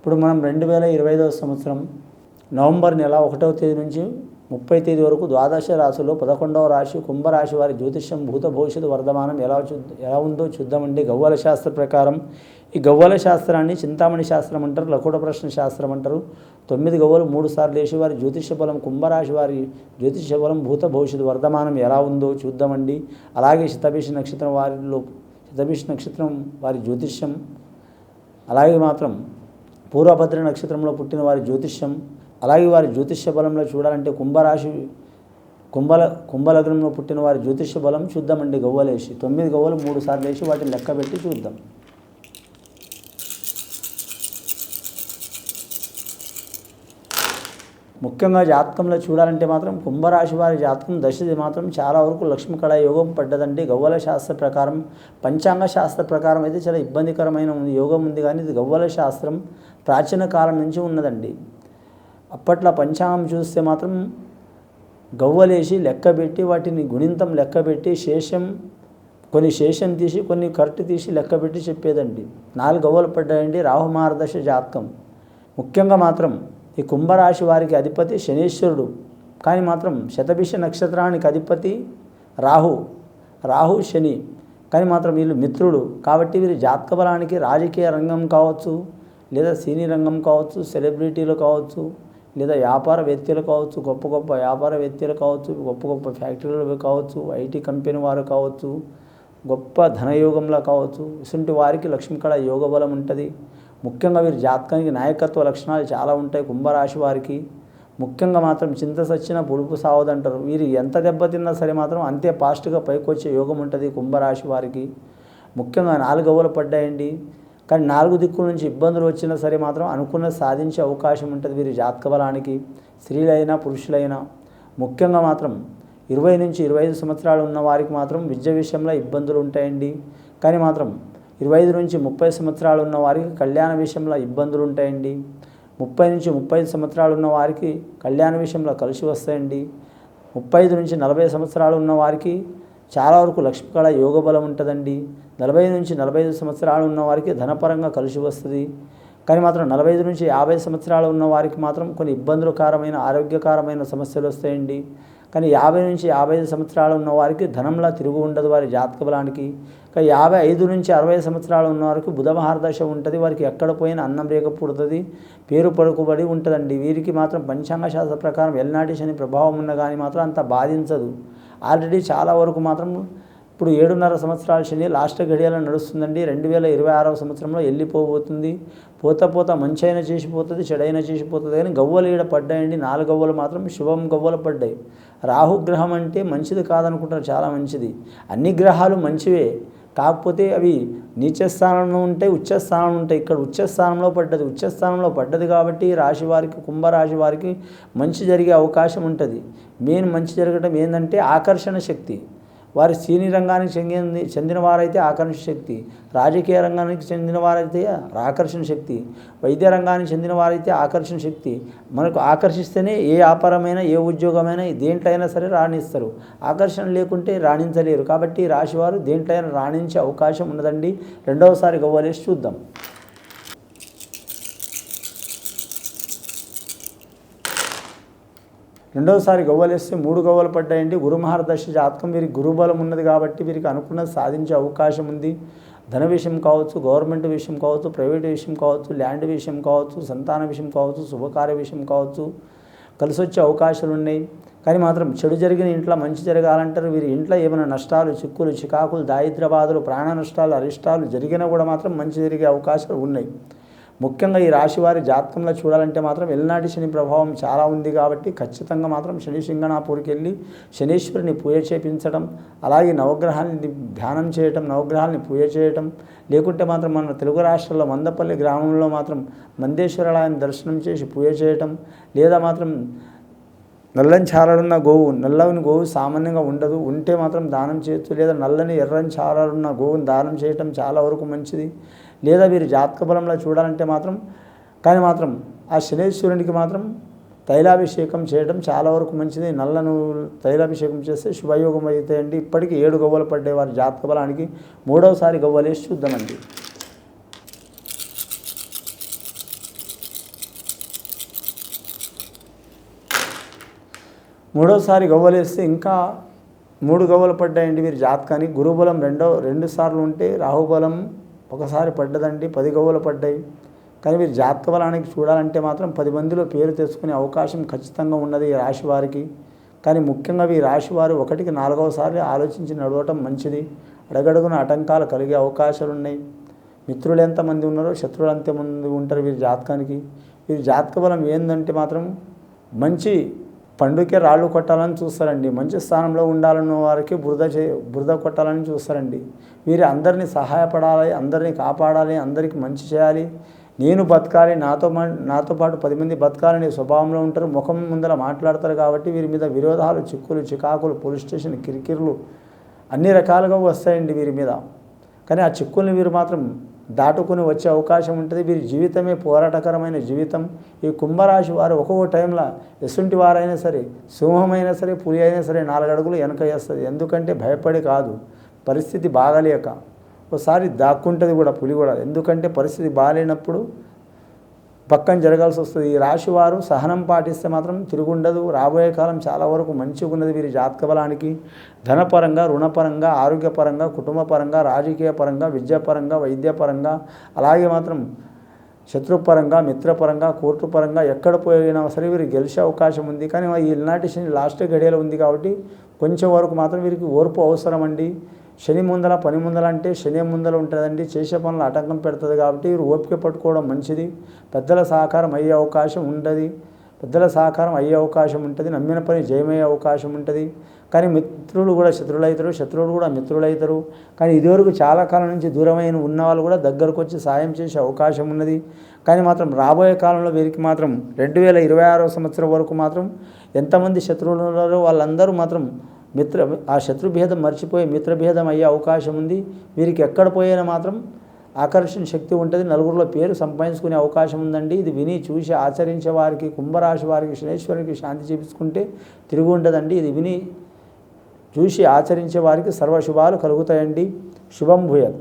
ఇప్పుడు మనం రెండు వేల ఇరవై ఐదవ సంవత్సరం నవంబర్ నెల ఒకటవ తేదీ నుంచి ముప్పై తేదీ వరకు ద్వాదశ రాశిలో పదకొండవ రాశి కుంభరాశి వారి జ్యోతిష్యం భూత భవిష్యత్తు వర్ధమానం ఎలా ఎలా ఉందో చూద్దామండి గవ్వల శాస్త్ర ప్రకారం ఈ గవ్వల శాస్త్రాన్ని చింతామణి శాస్త్రం అంటారు లకుట ప్రశ్న శాస్త్రం అంటారు. తొమ్మిది గవ్వలు మూడు సార్లు వేసి వారి జ్యోతిష బలం కుంభరాశి వారి జ్యోతిష బలం భూత భవిష్యత్తు వర్ధమానం ఎలా ఉందో చూద్దామండి అలాగే శతభిష నక్షత్రం వారిలో శతభిష నక్షత్రం వారి జ్యోతిష్యం అలాగే మాత్రం పూర్వభద్ర నక్షత్రంలో పుట్టిన వారి జ్యోతిష్యం అలాగే వారి జ్యోతిష్య బలంలో చూడాలంటే కుంభరాశి కుంభల కుంభలగ్నంలో పుట్టిన వారి జ్యోతిష్య బలం చూద్దామండి. గవ్వలేసి తొమ్మిది గవ్వలు మూడు సార్లు వేసి వాటిని లెక్క పెట్టి చూద్దాం. ముఖ్యంగా జాతకంలో చూడాలంటే మాత్రం కుంభరాశి వారి జాతకం దశది మాత్రం చాలా వరకు లక్ష్మీకళ యోగం పడ్డదండి. గవ్వల శాస్త్ర ప్రకారం పంచాంగ శాస్త్ర ప్రకారం అయితే చాలా ఇబ్బందికరమైన ఉంది యోగం ఉంది. కానీ ఇది గవ్వల శాస్త్రం ప్రాచీన కాలం నుంచి ఉన్నదండి. అప్పట్లో పంచాంగం చూస్తే మాత్రం గవ్వలేసి లెక్కబెట్టి వాటిని గుణింతం లెక్కబెట్టి శేషం కొన్ని శేషం తీసి కొన్ని కరెక్ట్ తీసి లెక్కబెట్టి చెప్పేదండి. నాలుగు గవ్వలు పడ్డాయండి రాహుమార్దశ జాతకం. ముఖ్యంగా మాత్రం ఈ కుంభరాశి వారికి అధిపతి శనీశ్వరుడు. కానీ మాత్రం శతభిష నక్షత్రానికి అధిపతి రాహు. రాహు శని. కానీ మాత్రం వీళ్ళు మిత్రుడు. కాబట్టి వీరి జాతక బలానికి రాజకీయ రంగం కావచ్చు లేదా సినీ రంగం కావచ్చు సెలబ్రిటీలు కావచ్చు లేదా వ్యాపారవేత్తలు కావచ్చు గొప్ప గొప్ప వ్యాపారవేత్తలు కావచ్చు గొప్ప గొప్ప ఫ్యాక్టరీలు కావచ్చు ఐటీ కంపెనీ వారు కావచ్చు గొప్ప ధనయోగంలో కావచ్చు. ఇటువంటి వారికి లక్ష్మీకళ యోగ బలం ఉంటుంది. ముఖ్యంగా వీరి జాతకానికి నాయకత్వ లక్షణాలు చాలా ఉంటాయి కుంభరాశి వారికి. ముఖ్యంగా మాత్రం చింత సచ్చిన పులుపు సావదంటారు. వీరు ఎంత దెబ్బతిన్నా సరే మాత్రం అంతే ఫాస్ట్గా పైకి వచ్చే యోగం ఉంటుంది కుంభరాశి వారికి. ముఖ్యంగా నాలుగవ్వలు పడ్డాయండి. కానీ నాలుగు దిక్కుల నుంచి ఇబ్బందులు వచ్చినా సరే మాత్రం అనుకున్న సాధించే అవకాశం ఉంటుంది వీరి జాతక బలానికి. స్త్రీలైనా పురుషులైనా. ముఖ్యంగా మాత్రం ఇరవై నుంచి ఇరవై ఐదు సంవత్సరాలు ఉన్న వారికి మాత్రం విద్య విషయంలో ఇబ్బందులు ఉంటాయండి. కానీ మాత్రం ఇరవై ఐదు నుంచి ముప్పై సంవత్సరాలు ఉన్న వారికి కళ్యాణ విషయంలో ఇబ్బందులు ఉంటాయండి. ముప్పై నుంచి ముప్పై ఐదు సంవత్సరాలు ఉన్న వారికి కళ్యాణ విషయంలో కలిసి వస్తాయండి. ముప్పై ఐదు నుంచి నలభై సంవత్సరాలు ఉన్న వారికి చాలా వరకు లక్ష్మీకళ యోగ బలం ఉంటుందండి. నలభై నుంచి నలభై ఐదు సంవత్సరాలు ఉన్న వారికి ధనపరంగా కలిసి వస్తుంది. కానీ మాత్రం నలభై ఐదు నుంచి యాభై సంవత్సరాలు ఉన్న వారికి మాత్రం కొన్ని ఇబ్బందులకరమైన ఆరోగ్యకరమైన సమస్యలు వస్తాయండి. కానీ యాభై నుంచి యాభై ఐదు సంవత్సరాలు ఉన్న వారికి ధనంలా తిరుగు ఉండదు వారి జాతక బలానికి. కానీ యాభై ఐదు నుంచి అరవై సంవత్సరాలు ఉన్న వారికి బుధమహారదశ ఉంటుంది. వారికి ఎక్కడ పోయినా అన్నం రేఖ పుడుతుంది పేరు పడుకుబడి ఉంటుందండి. వీరికి మాత్రం పంచాంగ శాస్త్ర ప్రకారం ఎల్నాటి శని ప్రభావం ఉన్న కానీ మాత్రం అంత బాధించదు. ఆల్రెడీ చాలా వరకు మాత్రం ఇప్పుడు ఏడున్నర సంవత్సరాల శని లాస్ట్ గడియాలో నడుస్తుందండి. రెండు వేల ఇరవై ఆరవ సంవత్సరంలో వెళ్ళిపోబోతుంది పోత పోత మంచి అయినా చేసిపోతుంది చెడైనా చేసిపోతుంది కానీ గవ్వలు ఈడ పడ్డాయండి. నాలుగు గవ్వలు మాత్రం శుభం గవ్వలు పడ్డాయి. రాహుగ్రహం అంటే మంచిది కాదనుకుంటారు చాలా మంచిది. అన్ని గ్రహాలు మంచివే. కాకపోతే అవి నీచస్థానంలో ఉంటాయి ఉచ్చస్థానంలో ఉంటాయి. ఇక్కడ ఉచ్చస్థానంలో పడ్డది ఉచ్చస్థానంలో పడ్డది కాబట్టి రాశి వారికి కుంభరాశి వారికి మంచి జరిగే అవకాశం ఉంటుంది. మెయిన్ మంచి జరగడం ఏంటంటే ఆకర్షణ శక్తి. వారి సినీ రంగానికి చెందిన చెందిన వారైతే ఆకర్షణ శక్తి రాజకీయ రంగానికి చెందిన వారైతే ఆకర్షణ శక్తి వైద్య రంగానికి చెందిన వారైతే ఆకర్షణ శక్తి. మనకు ఆకర్షిస్తేనే ఏ వ్యాపారమైనా ఏ ఉద్యోగమైనా దేంట్లో అయినా సరే రాణిస్తారు. ఆకర్షణ లేకుంటే రాణించలేరు. కాబట్టి రాశివారు దేంట్లో అయినా రాణించే అవకాశం ఉన్నదండి. రెండవసారి గవ్వలేసి చూద్దాం. రెండవసారి గవ్వలేస్తే మూడు గవ్వలు పడ్డాయండి. గురు మహారదశ జాతకం వీరికి గురుబలం ఉన్నది కాబట్టి వీరికి అనుకున్నది సాధించే అవకాశం ఉంది. ధన విషయం కావచ్చు గవర్నమెంట్ విషయం కావచ్చు ప్రైవేట్ విషయం కావచ్చు ల్యాండ్ విషయం కావచ్చు సంతాన విషయం కావచ్చు శుభకార్య విషయం కావచ్చు కలిసి వచ్చే అవకాశాలు ఉన్నాయి. కానీ మాత్రం చెడు జరిగిన ఇంట్లో మంచి జరగాలంటారు. వీరి ఇంట్లో ఏమైనా నష్టాలు చిక్కులు చికాకులు దారిద్ర బాధలు ప్రాణ నష్టాలు అరిష్టాలు జరిగినా కూడా మాత్రం మంచి జరిగే అవకాశాలు ఉన్నాయి. ముఖ్యంగా ఈ రాశి వారి జాతకంలో చూడాలంటే మాత్రం ఎల్నాటి శని ప్రభావం చాలా ఉంది కాబట్టి ఖచ్చితంగా మాత్రం శని సింగనాపూర్కి వెళ్ళి శనీశ్వరుని పూజ చేపించడం అలాగే నవగ్రహాన్ని ధ్యానం చేయటం నవగ్రహాలని పూజ చేయటం లేకుంటే మాత్రం మన తెలుగు రాష్ట్రాల్లో మందపల్లి గ్రామంలో మాత్రం మందేశ్వరాలయాన్ని దర్శనం చేసి పూజ చేయటం లేదా మాత్రం నల్లని చారలున్న గోవు నల్లని గోవు సామాన్యంగా ఉండదు. ఉంటే మాత్రం దానం చేయొచ్చు. లేదా నల్లని ఎర్రని చారలున్న గోవుని దానం చేయటం చాలా వరకు మంచిది. లేదా వీరి జాతక బలంలో చూడాలంటే మాత్రం కానీ మాత్రం ఆ శనేశ్వరునికి మాత్రం తైలాభిషేకం చేయడం చాలా వరకు మంచిది. నల్లను తైలాభిషేకం చేస్తే శుభయోగం అవుతాయండి ఇప్పటికీ ఏడు గవ్వలు పడ్డే వారి జాతక బలానికి మూడవసారి గవ్వలేసి చూద్దామండి. మూడోసారి గవ్వలేస్తే ఇంకా మూడు గవ్వలు పడ్డాయండి వీరి జాతకాన్ని గురుబలం రెండో రెండు సార్లు ఉంటే రాహుబలం ఒకసారి పడ్డదండి పది గవ్వలు పడ్డాయి. కానీ మీరు జాతక బలానికి చూడాలంటే మాత్రం పది మందిలో పేరు తెచ్చుకునే అవకాశం ఖచ్చితంగా ఉన్నది ఈ రాశి వారికి. కానీ ముఖ్యంగా ఈ రాశి వారు ఒకటికి నాలుగవసారి ఆలోచించి నడవటం మంచిది. అడగడుగున ఆటంకాలు కలిగే అవకాశాలు ఉన్నాయి. మిత్రులు ఎంతమంది ఉన్నారో శత్రువులు ఎంతమంది ఉంటారు వీరి జాతకానికి. వీరి జాతక బలం ఏందంటే మాత్రం మంచి పండుకే రాళ్ళు కొట్టాలని చూస్తారండి. మంచి స్థానంలో ఉండాలన్న వారికి బురద చే బురద కొట్టాలని చూస్తారండి. మీరు అందరినీ సహాయపడాలి అందరినీ కాపాడాలి అందరికీ మంచి చేయాలి. నేను బతకాలి నాతో నాతో పాటు పది మంది బతకాలని స్వభావంలో ఉంటారు ముఖం ముందర మాట్లాడతారు కాబట్టి వీరి మీద విరోధాలు చిక్కులు చికాకులు పోలీస్ స్టేషన్ కిరికిరులు అన్ని రకాలుగా వస్తాయండి వీరి మీద. కానీ ఆ చిక్కుల్ని వీరు మాత్రం దాటుకుని వచ్చే అవకాశం ఉంటుంది. వీరి జీవితమే పోరాటకరమైన జీవితం. ఈ కుంభరాశి వారు ఒక్కొక్క టైంలో ఎసుంటి వారైనా సరే సింహమైనా సరే పులి అయినా సరే నాలుగు అడుగులు వెనక వేస్తుంది. ఎందుకంటే భయపడి కాదు. పరిస్థితి బాగలేక ఒకసారి దాక్కుంటుంది కూడా పులి కూడా. ఎందుకంటే పరిస్థితి బాగాలేనప్పుడు పక్కన జరగాల్సి వస్తుంది. ఈ రాశి వారు సహనం పాటిస్తే మాత్రం తిరుగుండదు. రాబోయే కాలం చాలా వరకు మంచిగా ఉన్నది వీరి జాతక బలానికి ధనపరంగా రుణపరంగా ఆరోగ్యపరంగా కుటుంబపరంగా రాజకీయ పరంగా విద్యాపరంగా వైద్యపరంగా అలాగే మాత్రం శత్రుపరంగా మిత్రపరంగా కోర్టు పరంగా ఎక్కడ పోయినా సరే వీరు గెలిచే అవకాశం ఉంది. కానీ ఈ ఇల్నాటి లాస్ట్ గడియలో ఉంది కాబట్టి కొంచెం వరకు మాత్రం వీరికి ఓర్పు అవసరం అండి శని ముందల పని ముందల అంటే శని ముందల ఉంటుందండి. చేసే పనులు ఆటంకం పెడుతుంది కాబట్టి ఓపిక పట్టుకోవడం మంచిది. పెద్దల సహకారం అయ్యే అవకాశం ఉంటుంది పెద్దల సహకారం అయ్యే అవకాశం ఉంటుంది. నమ్మిన పని జయమయ్యే అవకాశం ఉంటుంది. కానీ మిత్రులు కూడా శత్రువులవుతారు శత్రువులు కూడా మిత్రులు అవుతారు కానీ ఇదివరకు చాలా కాలం నుంచి దూరమైన ఉన్న వాళ్ళు కూడా దగ్గరకు వచ్చి సాయం చేసే అవకాశం ఉన్నది. కానీ మాత్రం రాబోయే కాలంలో వీరికి మాత్రం రెండు వేల ఇరవై ఆరో సంవత్సరం వరకు మాత్రం ఎంతమంది శత్రువులు ఉన్నారో వాళ్ళందరూ మాత్రం మిత్ర ఆ శత్రుభేదం మర్చిపోయి మిత్రభేదం అయ్యే అవకాశం ఉంది. వీరికి ఎక్కడ పోయినా మాత్రం ఆకర్షణ శక్తి ఉంటుంది. నలుగురిలో పేరు సంపాదించుకునే అవకాశం ఉందండి. ఇది విని చూసి ఆచరించే వారికి కుంభరాశి వారికి శనేశ్వరికి శాంతి చేపించుకుంటే తిరిగి ఉండదండి. ఇది విని చూసి ఆచరించే వారికి సర్వశుభాలు కలుగుతాయండి. శుభం భూయత్.